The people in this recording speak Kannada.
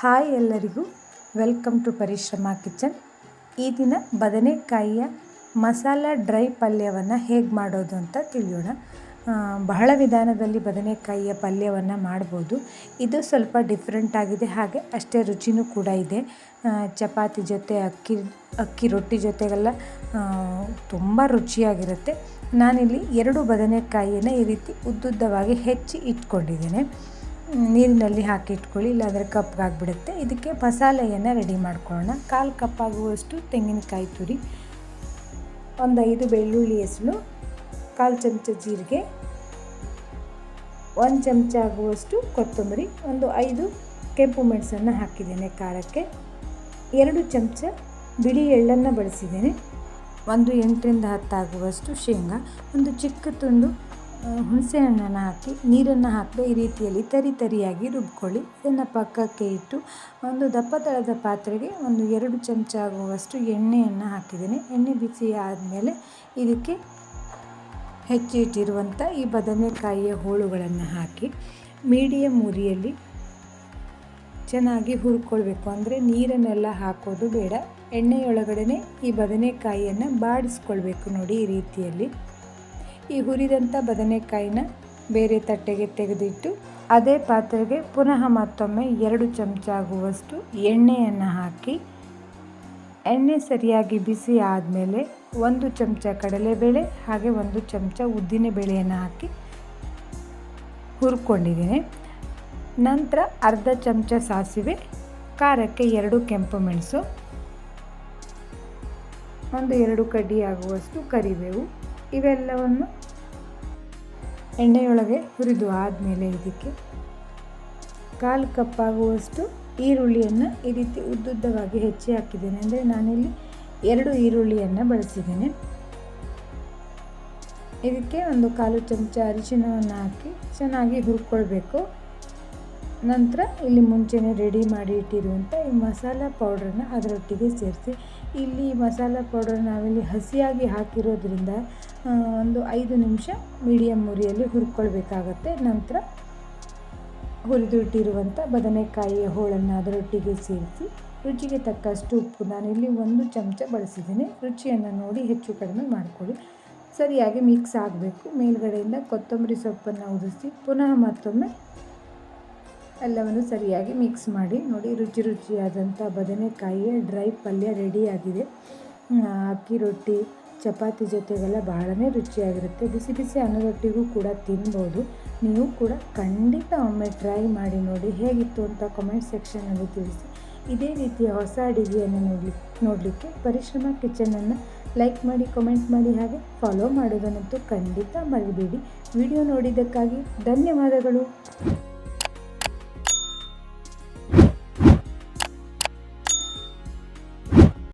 ಹಾಯ್ ಎಲ್ಲರಿಗೂ. ವೆಲ್ಕಮ್ ಟು ಪರಿಶ್ರಮ ಕಿಚನ್ ಈ ದಿನ ಬದನೆಕಾಯಿಯ ಮಸಾಲ ಡ್ರೈ ಪಲ್ಯವನ್ನು ಹೇಗೆ ಮಾಡೋದು ಅಂತ ತಿಳಿಯೋಣ. ಬಹಳ ವಿಧಾನದಲ್ಲಿ ಬದನೆಕಾಯಿಯ ಪಲ್ಯವನ್ನು ಮಾಡ್ಬೋದು. ಇದು ಸ್ವಲ್ಪ ಡಿಫ್ರೆಂಟ್ ಆಗಿದೆ. ಹಾಗೆ ಅಷ್ಟೇ ರುಚಿನೂ ಕೂಡ ಇದೆ. ಚಪಾತಿ ಜೊತೆ, ಅಕ್ಕಿ ಅಕ್ಕಿ ರೊಟ್ಟಿ ಜೊತೆಗೆಲ್ಲ ತುಂಬ ರುಚಿಯಾಗಿರುತ್ತೆ. ನಾನಿಲ್ಲಿ ಎರಡು ಬದನೆಕಾಯಿಯನ್ನು ಈ ರೀತಿ ಉದ್ದುದ್ದವಾಗಿ ಹೆಚ್ಚಿ ಇಟ್ಕೊಂಡಿದ್ದೇನೆ. ನೀರಿನಲ್ಲಿ ಹಾಕಿ ಇಟ್ಕೊಳ್ಳಿ, ಇಲ್ಲಾಂದರೆ ಕಪ್ಪಾಗ್ಬಿಡುತ್ತೆ ಇದಕ್ಕೆ ಮಸಾಲೆಯನ್ನು ರೆಡಿ ಮಾಡ್ಕೊಳ್ಳೋಣ. ಕಾಲು ಕಪ್ಪಾಗುವಷ್ಟು ತೆಂಗಿನಕಾಯಿ ತುರಿ, ಒಂದು ಐದು ಬೆಳ್ಳುಳ್ಳಿ ಹೆಸಳು ಕಾಲು ಚಮಚ ಜೀರಿಗೆ, ಒಂದು ಚಮಚ ಆಗುವಷ್ಟು ಕೊತ್ತಂಬರಿ, ಒಂದು ಐದು ಕೆಂಪು ಮೆಣಸನ್ನು ಹಾಕಿದ್ದೇನೆ ಖಾರಕ್ಕೆ. ಎರಡು ಚಮಚ ಬಿಳಿ ಎಳ್ಳನ್ನು ಬಳಸಿದ್ದೇನೆ. ಒಂದು ಎಂಟರಿಂದ ಹತ್ತಾಗುವಷ್ಟು ಶೇಂಗಾ, ಒಂದು ಚಿಕ್ಕ ತುಂಡು ಹುಣಸೆ ಹಣ್ಣನ್ನು ಹಾಕಿ, ನೀರನ್ನು ಹಾಕದೆ ಈ ರೀತಿಯಲ್ಲಿ ತರಿ ತರಿಯಾಗಿ ರುಬ್ಕೊಳ್ಳಿ. ಇದನ್ನು ಪಕ್ಕಕ್ಕೆ ಇಟ್ಟು ಒಂದು ದಪ್ಪ ತಳದ ಪಾತ್ರೆಗೆ ಒಂದು ಎರಡು ಚಮಚ ಆಗುವಷ್ಟು ಎಣ್ಣೆಯನ್ನು ಹಾಕಿದ್ದೇನೆ. ಎಣ್ಣೆ ಬಿಸಿ ಆದಮೇಲೆ ಇದಕ್ಕೆ ಹೆಚ್ಚಿಟ್ಟಿರುವಂಥ ಈ ಬದನೆಕಾಯಿಯ ಹೋಳುಗಳನ್ನು ಹಾಕಿ ಮೀಡಿಯಮ್ ಉರಿಯಲ್ಲಿ ಚೆನ್ನಾಗಿ ಹುರ್ಕೊಳ್ಬೇಕು. ಅಂದರೆ ನೀರನ್ನೆಲ್ಲ ಹಾಕೋದು ಬೇಡ. ಎಣ್ಣೆಯೊಳಗಡೆ ಈ ಬದನೆಕಾಯಿಯನ್ನು ಬಾಡಿಸ್ಕೊಳ್ಬೇಕು ನೋಡಿ ಈ ರೀತಿಯಲ್ಲಿ. ಈ ಹುರಿದಂಥ ಬದನೆಕಾಯಿನ ಬೇರೆ ತಟ್ಟೆಗೆ ತೆಗೆದಿಟ್ಟು ಅದೇ ಪಾತ್ರೆಗೆ ಪುನಃ ಮತ್ತೊಮ್ಮೆ ಎರಡು ಚಮಚ ಆಗುವಷ್ಟು ಎಣ್ಣೆಯನ್ನು ಹಾಕಿ. ಎಣ್ಣೆ ಸರಿಯಾಗಿ ಬಿಸಿ ಆದಮೇಲೆ ಒಂದು ಚಮಚ ಕಡಲೆಬೇಳೆ ಹಾಗೆ ಒಂದು ಚಮಚ ಉದ್ದಿನ ಬೇಳೆಯನ್ನು ಹಾಕಿ ಹುರ್ಕೊಂಡಿದ್ದೀನಿ. ನಂತರ ಅರ್ಧ ಚಮಚ ಸಾಸಿವೆ, ಖಾರಕ್ಕೆ ಎರಡು ಕೆಂಪು ಮೆಣಸು, ಒಂದು ಎರಡು ಕಡ್ಡಿ ಆಗುವಷ್ಟು ಕರಿಬೇವು. ಇವೆಲ್ಲವನ್ನು ಎಣ್ಣೆಯೊಳಗೆ ಹುರಿದು ಆದಮೇಲೆ ಇದಕ್ಕೆ ಕಾಲು ಕಪ್ಪಾಗುವಷ್ಟು ಈರುಳ್ಳಿಯನ್ನು ಈ ರೀತಿ ಉದ್ದುದ್ದವಾಗಿ ಹೆಚ್ಚಿ ಹಾಕಿದ್ದೇನೆ. ಅಂದರೆ ನಾನಿಲ್ಲಿ ಎರಡು ಈರುಳ್ಳಿಯನ್ನು ಬಳಸಿದ್ದೇನೆ. ಇದಕ್ಕೆ ಒಂದು ಕಾಲು ಚಮಚ ಅರಿಶಿಣವನ್ನು ಹಾಕಿ ಚೆನ್ನಾಗಿ ಹುರ್ಕೊಳ್ಬೇಕು. ನಂತರ ಇಲ್ಲಿ ಮುಂಚೆನೇ ರೆಡಿ ಮಾಡಿ ಇಟ್ಟಿರುವಂಥ ಈ ಮಸಾಲ ಪೌಡ್ರನ್ನ ಅದರೊಟ್ಟಿಗೆ ಸೇರಿಸಿ. ಇಲ್ಲಿ ಮಸಾಲ ಪೌಡರ್ ನಾವಿಲ್ಲಿ ಹಸಿಯಾಗಿ ಹಾಕಿರೋದ್ರಿಂದ ಒಂದು ಐದು ನಿಮಿಷ ಮೀಡಿಯಮ್ ಮುರಿಯಲ್ಲಿ ಹುರ್ಕೊಳ್ಬೇಕಾಗತ್ತೆ. ನಂತರ ಹುರಿದು ಇಟ್ಟಿರುವಂಥ ಬದನೆಕಾಯಿಯ ಹೋಳನ್ನು ಅದರೊಟ್ಟಿಗೆ ಸೇರಿಸಿ, ರುಚಿಗೆ ತಕ್ಕಷ್ಟು ಉಪ್ಪು ನಾನು ಇಲ್ಲಿ ಒಂದು ಚಮಚ ಬಳಸಿದ್ದೀನಿ. ರುಚಿಯನ್ನು ನೋಡಿ ಹೆಚ್ಚು ಕಡಿಮೆ ಮಾಡಿಕೊಳ್ಳಿ. ಸರಿಯಾಗಿ ಮಿಕ್ಸ್ ಆಗಬೇಕು. ಮೇಲ್ಗಡೆಯಿಂದ ಕೊತ್ತಂಬರಿ ಸೊಪ್ಪನ್ನು ಉದಿಸಿ ಪುನಃ ಮತ್ತೊಮ್ಮೆ ಎಲ್ಲವನ್ನು ಸರಿಯಾಗಿ ಮಿಕ್ಸ್ ಮಾಡಿ. ನೋಡಿ, ರುಚಿ ರುಚಿಯಾದಂಥ ಬದನೆಕಾಯಿಯ ಡ್ರೈ ಪಲ್ಯ ರೆಡಿಯಾಗಿದೆ ಅಕ್ಕಿ ರೊಟ್ಟಿ, ಚಪಾತಿ ಜೊತೆಗೆಲ್ಲ ಬಹಳನೇ ರುಚಿಯಾಗಿರುತ್ತೆ. ಬಿಸಿ ಬಿಸಿ ಅನ್ನದೊಟ್ಟಿಗೂ ಕೂಡ ತಿನ್ಬೋದು. ನೀವು ಕೂಡ ಖಂಡಿತ ಒಮ್ಮೆ ಟ್ರೈ ಮಾಡಿ ನೋಡಿ ಹೇಗಿತ್ತು ಅಂತ ಕಮೆಂಟ್ ಸೆಕ್ಷನಲ್ಲಿ ತಿಳಿಸಿ. ಇದೇ ರೀತಿಯ ಹೊಸ ಅಡುಗೆಯನ್ನು ನೋಡಲಿ, ನೋಡಲಿಕ್ಕೆ ಪರಿಶ್ರಮ ಕಿಚನನ್ನು ಲೈಕ್ ಮಾಡಿ ಕಮೆಂಟ್ ಮಾಡಿ ಹಾಗೆ ಫಾಲೋ ಮಾಡೋದನ್ನಂತೂ ಖಂಡಿತ ಮರಿಬೇಡಿ. ವಿಡಿಯೋ ನೋಡಿದ್ದಕ್ಕಾಗಿ ಧನ್ಯವಾದಗಳು.